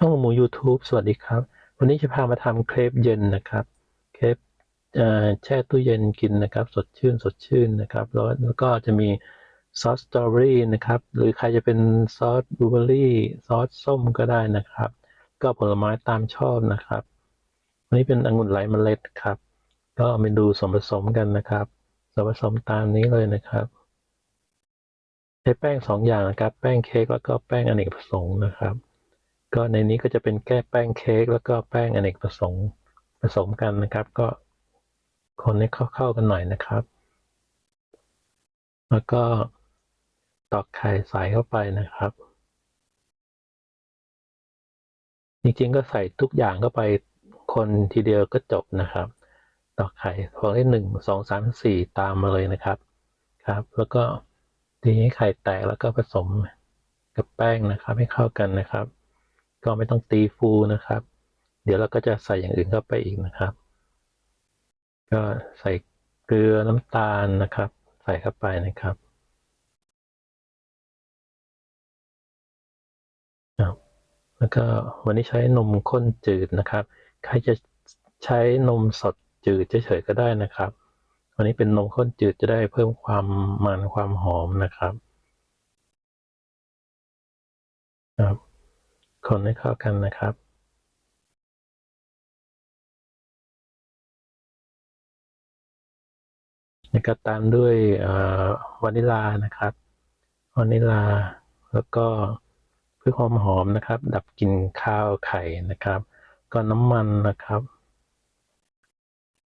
ช่องหมู YouTube สวัสดีครับ วันนี้จะพามาทำเครปเย็นนะครับ เครปแช่ตู้เย็นกินนะครับ สดชื่นสดชื่นนะครับ แล้วแล้วก็จะมีซอสสตรอเบอรี่นะครับ หรือใครจะเป็นซอสบลูเบอรี่ซอสส้มก็ได้นะครับ ก็ผลไม้ตามชอบนะครับวันนี้เป็นองุ่นไหลเมล็ดครับ ก็มาดูส่วนผสมกันนะครับ ส่วนผสมตามนี้เลยนะครับ ใช้แป้งสองอย่างนะครับ แป้งเค้กแล้วก็แป้งอเนกประสงค์นะครับ ก็ในนี้ก็จะเป็นแก้แป้งเค้กแล้วก็แป้งอเนกประสงค์ผสมกันนะครับ ก็คนให้เข้าๆกันหน่อยนะครับ แล้วก็ตอกไข่ใส่เข้าไปนะครับ จริงๆก็ใส่ทุกอย่างเข้าไปคนทีเดียวก็จบนะครับ ตอกไข่พอได้หนึ่งสองสามสี่ตามมาเลยนะครับครับ แล้วก็ตีให้ไข่แตกแล้วก็ผสมกับแป้งนะครับ ให้เข้ากันนะครับ ก็ไม่ต้องตีฟูนะครับ เดี๋ยวเราก็จะใส่อย่างอื่นเข้าไปอีกนะครับ ก็ใส่เกลือน้ำตาลนะครับ ใส่เข้าไปนะครับครับแล้วก็วันนี้ใช้นมข้นจืดนะครับ ใครจะใช้นมสดจืดเฉยๆก็ได้นะครับ วันนี้เป็นนมข้นจืดจะได้เพิ่มความมันความหอมนะครับครับ คนให้เข้ากันนะครับแล้วก็ตามด้วยวานิลานะครับวานิลาแล้วก็เพื่อความหอมนะครับ ดับกลิ่นข้าวไข่นะครับ ก็น้ำมันนะครับ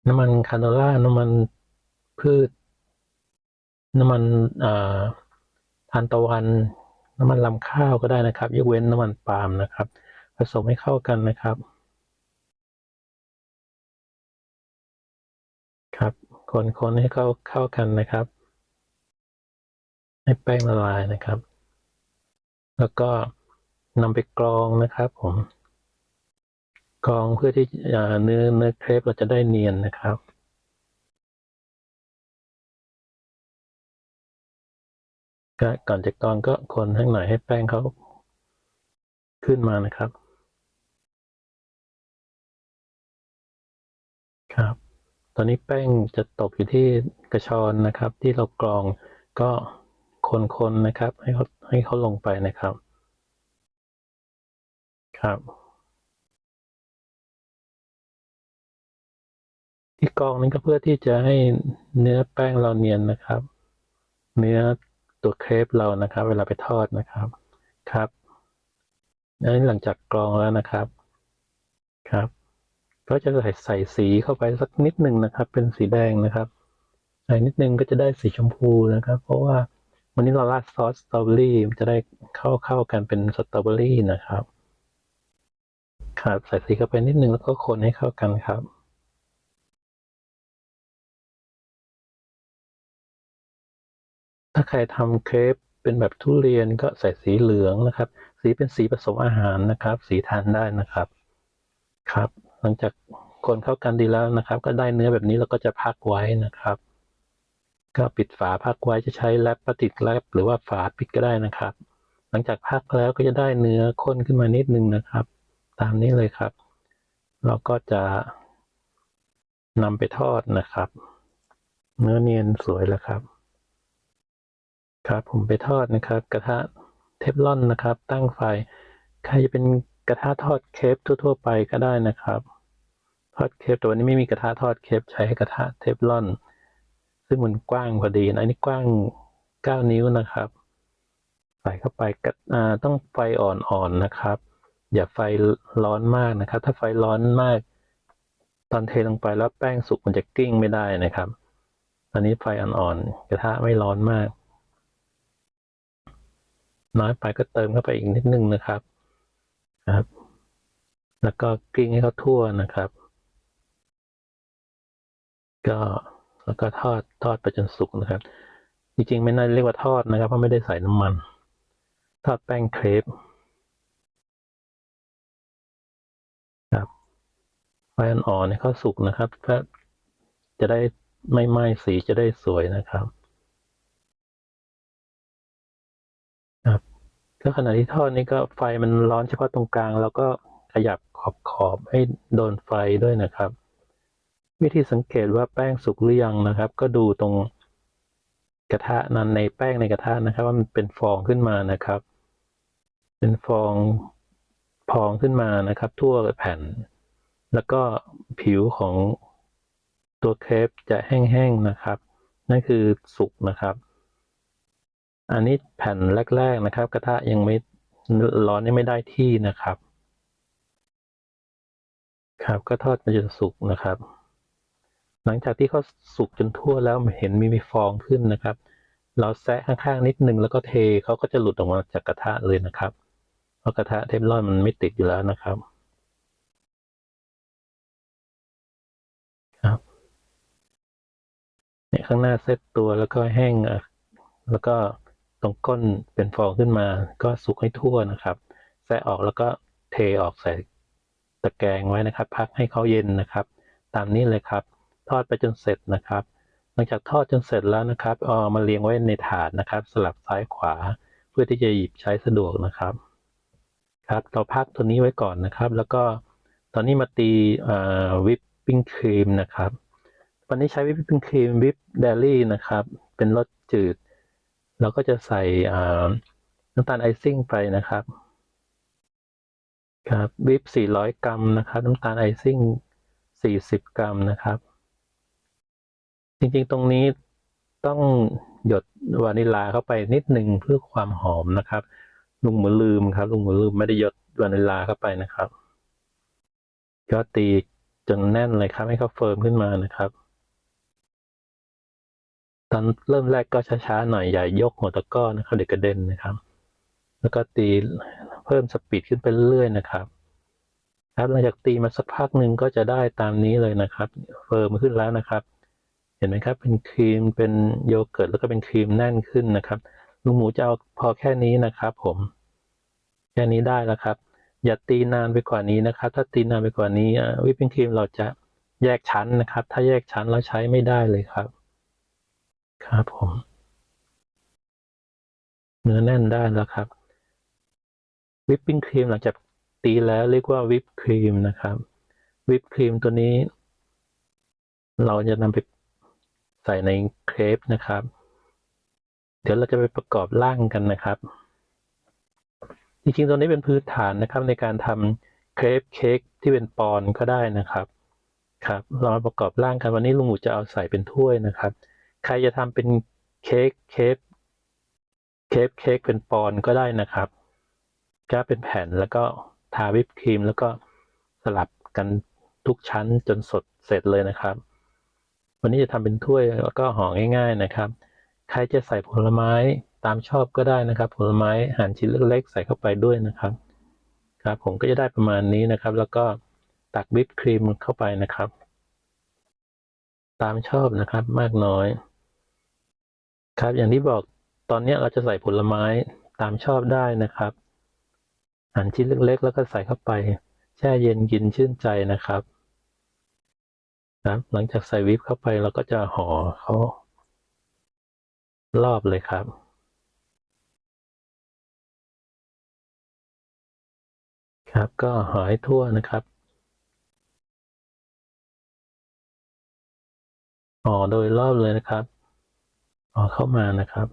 น้ำมันคาโนล่าน้ำมันพืช น้ำมันทานตะวัน น้ำมันลำข้าวก็ได้นะครับ ยกเว้นน้ำมันปาล์มนะครับ ผสมให้เข้ากันนะครับ ครับคนคนให้เข้าเข้ากันนะครับ ให้แป้งละลายนะครับ แล้วก็นำไปกรองนะครับ ผมกรองเพื่อที่เนื้อเนื้อเครปเราจะได้เนียนนะครับ ก็ก่อนจะกรองก็คนให้งหน่อยให้แป้งเขาขึ้นมานะครับ ครับ ตอนนี้แป้งจะตกอยู่ที่กระชอนนะครับ ที่เรากรองก็คนๆนะครับ ให้เขาให้เขาลงไปนะครับ ครับ ที่กรองนั้นก็เพื่อที่จะให้เนื้อแป้งเราเนียนนะครับ เนื้อ ตัวเครปเรานะครับ เวลาไปทอดนะครับครับอันนี้หลังจากกรองแล้วนะครับครับก็จะใส่ใส่สีเข้าไปสักนิดหนึ่งนะครับ เป็นสีแดงนะครับ ใส่นิดนึงก็จะได้สีชมพูนะครับ เพราะว่าวันนี้เราราดซอสสตรอเบอรี่จะได้เข้าเข้ากันเป็นสตรอเบอรี่นะครับครับใส่สีเข้าไปนิดนึงแล้วก็คนให้เข้ากันครับ ถ้าใครทำเครปเป็นแบบทุเรียนก็ใส่สีเหลืองนะครับ สีเป็นสีผสมอาหารนะครับ สีทานได้นะครับ ครับ หลังจากคนเข้ากันดีแล้วนะครับ ก็ได้เนื้อแบบนี้เราก็จะพักไว้นะครับ ก็ปิดฝาพักไว้จะใช้แรปพลาสติกแรปหรือว่าฝาปิดก็ได้นะครับ หลังจากพักแล้วก็จะได้เนื้อข้นขึ้นมานิดนึงนะครับ ตามนี้เลยครับ เราก็จะนำไปทอดนะครับ เนื้อเนียนสวยแล้วครับ ครับผมไปทอดนะครับ กระทะเทฟลอนนะครับ ตั้งไฟใครจะเป็นกระทะทอดเครปทั่ว ๆ ไปก็ได้นะครับ ทอดเครปแต่วันนี้ไม่มีกระทะทอดเครปใช้กระทะเทฟลอน ซึ่งมันกว้างพอดีนะอันนี้กว้างเก้านิ้วนะครับ ใส่เข้าไปก็ต้องไฟอ่อนๆนะครับ อย่าไฟร้อนมากนะครับ ถ้าไฟร้อนมาก ตอนเทลงไปแล้วแป้งสุกมันจะกิ้งไม่ได้นะครับ อันนี้ไฟอ่อนๆกระทะไม่ร้อนมาก น้อยไปก็เติมเข้าไปอีกนิดนึงนะครับครับ แล้วก็กลิ้งให้เขาทั่วนะครับ ก็แล้วก็ทอดทอดไปจนสุกนะครับ จริงๆ ไม่น่าเรียกว่าทอดนะครับ เพราะไม่ได้ใส่น้ำมัน ทอดแป้งเครปครับไฟอ่อนๆให้เขาสุกนะครับเพื่อจะได้ไม่ไหม้สีจะได้สวยนะครับ ครับก็ขณะที่ทอดนี่ก็ไฟมันร้อนเฉพาะตรงกลาง แล้วก็ขยับขอบขอบให้โดนไฟด้วยนะครับ วิธีสังเกตว่าแป้งสุกหรือยังนะครับ ก็ดูตรงกระทะนั้นในแป้งในกระทะนะครับ ว่ามันเป็นฟองขึ้นมานะครับ เป็นฟองพองขึ้นมานะครับ ทั่วแผ่น แล้วก็ผิวของตัวเครปจะแห้งๆนะครับ นั่นคือสุกนะครับ อันนี้แผ่นแรก ๆนะครับ กระทะยังไม่ร้อนยังไม่ได้ที่นะครับ ครับก็ทอดมันจะสุกนะครับ หลังจากที่เขาสุกจนทั่วแล้วเห็นมีมีฟองขึ้นนะครับ เราแซะข้างๆนิดนึงแล้วก็เทเขาก็จะหลุดออกมาจากกระทะเลยนะครับเพราะกระทะเทฟลอนมันไม่ติดอยู่แล้วนะครับครับเนี่ยข้างหน้าเซตตัวแล้วก็แห้งอะแล้วก็ ตรงก้นเป็นฟองขึ้นมา ก็สุกให้ทั่วนะครับแซะออกแล้วก็เทออกใส่ตะแกรงไว้นะครับ พักให้เขาเย็นนะครับ ตามนี้เลยครับ ทอดไปจนเสร็จนะครับ หลังจากทอดจนเสร็จแล้วนะครับเอามาเรียงไว้ในถาดนะครับ สลับซ้ายขวา เพื่อที่จะหยิบใช้สะดวกนะครับ ครับเราพักตัวนี้ไว้ก่อนนะครับ แล้วก็ตอนนี้มาตีวิปปิ้งครีมนะครับวันนี้ใช้วิปปิ้งครีมวิปเดลี่นะครับ เป็นรสจืด เราก็จะใส่น้ำตาลไอซิ่งไปนะครับครับวิป400 กรัมนะครับ น้ำตาลไอซิ่ง 40 กรัมนะครับ จริงๆตรงนี้ต้องหยดวานิลาเข้าไปนิดหนึ่งเพื่อความหอมนะครับ ลุงเหมือนลืมครับ ลุงเหมือนลืมไม่ได้หยดวานิลาเข้าไปนะครับก็ตีจนแน่นเลยครับให้เขาเฟิร์มขึ้นมานะครับ ตอนเริ่มแรกก็ช้าๆหน่อยอย่ายกหัวตะก้อนะครับเดี๋ยวกระเด็นนะครับ แล้วก็ตีเพิ่มสปีดขึ้นไปเรื่อยๆนะครับ ครับหลังจากตีมาสักพักหนึ่งก็จะได้ตามนี้เลยนะครับ เฟิร์มขึ้นแล้วนะครับ เห็นไหมครับเป็นครีมเป็นโยเกิร์ตแล้วก็เป็นครีมแน่นขึ้นนะครับลุงหมูจะเอาพอแค่นี้นะครับ ผม แค่นี้ได้แล้วครับ อย่าตีนานไปกว่านี้นะครับ ถ้าตีนานไปกว่านี้วิปปิ้งครีมเราจะแยกชั้นนะครับ ถ้าแยกชั้นแล้วใช้ไม่ได้เลยครับ ครับผม เนื้อแน่นได้แล้วครับ วิปปิ้งครีมหลังจากตีแล้วเรียกว่าวิปครีมนะครับ วิปครีมตัวนี้ เราจะนำไปใส่ในเครปนะครับ เดี๋ยวเราจะไปประกอบร่างกันนะครับ จริงๆตัวนี้เป็นพื้นฐานนะครับ ในการทำเครปเค้กที่เป็นปอนก็ได้นะครับ ครับ เรามาประกอบร่างกันวันนี้ลุงหมูจะเอาใส่เป็นถ้วยนะครับ ใครจะทำเป็นเค้กเค้กเค้กเค้กเป็นปอนก็ได้นะครับก็เป็นแผ่นแล้วก็ทาวิปครีมแล้วก็สลับกันทุกชั้นจนสดเสร็จเลยนะครับ วันนี้จะทำเป็นถ้วยแล้วก็ห่อง่าย ๆนะครับ ใครจะใส่ผลไม้ตามชอบก็ได้นะครับ ผลไม้หั่นชิ้นเล็กๆใส่เข้าไปด้วยนะครับครับ ผมก็จะได้ประมาณนี้นะครับ แล้วก็ตักวิปครีมเข้าไปนะครับ ตามชอบนะครับมากน้อย ครับ อย่างที่บอกตอนนี้เราจะใส่ผลไม้ตามชอบได้นะครับหั่นชิ้นเล็กๆ แล้วก็ใส่เข้าไปแช่เย็นกินชื่นใจนะครับครับหลังจากใส่วิปเข้าไปเราก็จะห่อเขารอบเลยครับครับก็ห่อให้ทั่วนะครับห่อโดยรอบเลยนะครับ เข้ามานะครับ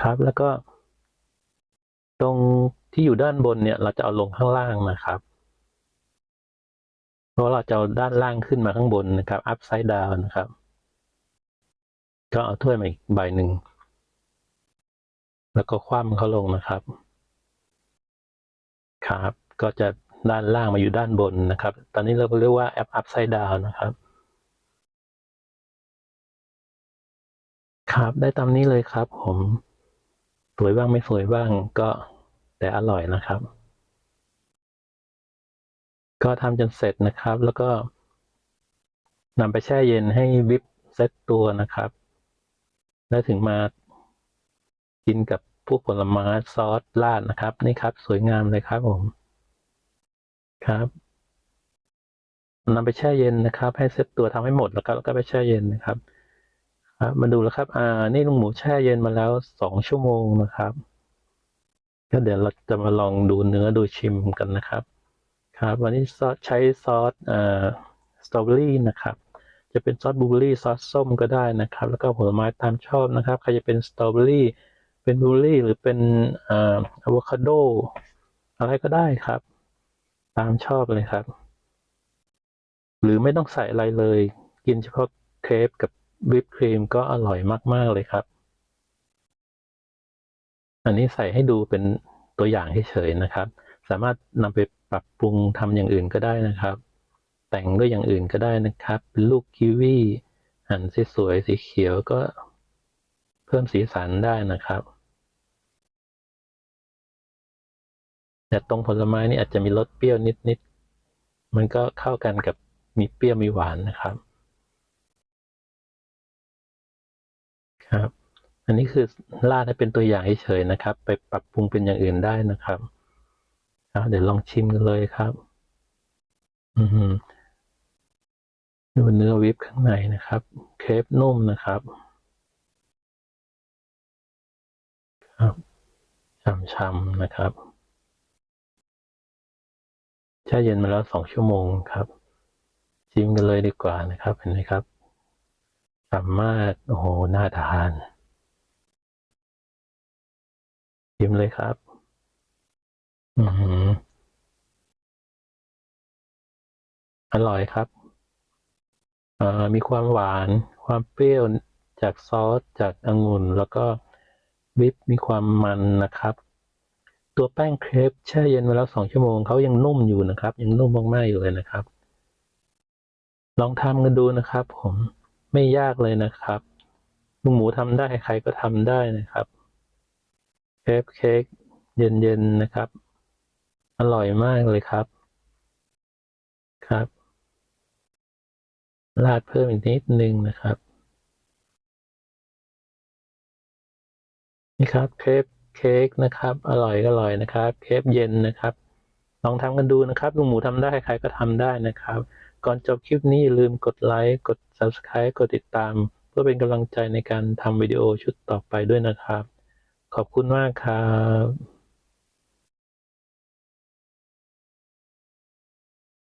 ครับแล้วก็ ตรงที่อยู่ด้านบนเนี่ย เราจะเอาลงข้างล่างนะครับ เพราะเราจะเอาด้านล่างขึ้นมาข้างบนนะครับ up side down นะครับ ก็เอาถ้วยมาอีกใบหนึ่ง แล้วก็คว่ำเขาลงนะครับ ครับ ก็จะด้านล่างมาอยู่ด้านบนนะครับ ตอนนี้เราเรียกว่า up upside down นะครับ ครับได้ตามนี้เลยครับ ผม สวยบ้างไม่สวยบ้างก็แต่อร่อยนะครับ ก็ทำจนเสร็จนะครับ แล้วก็นำไปแช่เย็นให้วิปเซตตัวนะครับ แล้วถึงมากินกับพวกผลไม้ซอสราดนะครับ นี่ครับ สวยงามเลยครับผมครับนำไปแช่เย็นนะครับ ให้เซตตัวทำให้หมดแล้วก็แล้วก็ไปแช่เย็นนะครับ ครับมาดูแล้วครับ อ่า นี่ลุงหมูแช่เย็นมาแล้วสองชั่วโมงนะครับ ก็เดี๋ยวเราจะมาลองดูเนื้อดูชิมกันนะครับ ครับ วันนี้ซอสใช้ซอสอ่อสตรอเบอรี่นะครับ จะเป็นซอสบลูเบอรี่ซอสส้มก็ได้นะครับ แล้วก็ผลไม้ตามชอบนะครับ ใครจะเป็นสตรอเบอรี่ เป็นบลูเบอรี่หรือเป็นอ่ออะโวคาโดอะไรก็ได้ครับ ตามชอบเลยครับ หรือไม่ต้องใส่อะไรเลย กินเฉพาะเครปกับ วิปครีมก็อร่อยมาก ๆ เลยครับ อันนี้ใส่ให้ดูเป็นตัวอย่างเฉยๆนะครับ สามารถนำไปปรับปรุงทำอย่างอื่นก็ได้นะครับ แต่งด้วยอย่างอื่นก็ได้นะครับเป็นลูกกีวีหั่นสวยๆสีเขียวก็เพิ่มสีสันได้นะครับแต่ตรงผลไม้นี่อาจจะมีรสเปรี้ยวนิดๆมันก็เข้ากันกับมีเปรี้ยวมีหวานนะครับ ครับ อันนี้คือราดให้เป็นตัวอย่างเฉยๆนะครับ ไปปรับปรุงเป็นอย่างอื่นได้นะครับครับเดี๋ยวลองชิมกันเลยครับ อือหือดูเนื้อวิปข้างในนะครับ เครปนุ่มนะครับครับช่ำๆนะครับแช่เย็นมาแล้วสองชั่วโมงครับ ชิมกันเลยดีกว่านะครับ เห็นไหมครับ สามารถโอ้โหน่าทานชิมเลยครับ อือหือร่อยครับมีความหวาน ความเปรี้ยวจากซอส จากองุ่น แล้วก็วิปมีความมันนะครับ ตัวแป้งเครปแช่เย็นมาแล้วสองชั่วโมงเขายังนุ่มอยู่นะครับ ยังนุ่มมากๆอยู่เลยนะครับ ลองทำกันดูนะครับผม ไม่ยากเลยนะครับลุงหมูทำได้ใครก็ทำได้นะครับเครปเค้กเย็นๆนะครับ อร่อยมากเลยครับ ครับราดเพิ่มอีกนิดนึงนะครับ นี่ครับเครปเค้กนะครับ อร่อยก็อร่อยนะครับ เครปเย็นนะครับ ลองทำกันดูนะครับลุงหมูทำได้ใครก็ทำได้นะครับ ก่อนจบคลิปนี้อย่าลืมกดไลค์กด Subscribe กดติดตาม เพื่อเป็นกำลังใจในการทำวิดีโอชุดต่อไปด้วยนะครับ ขอบคุณมากครับ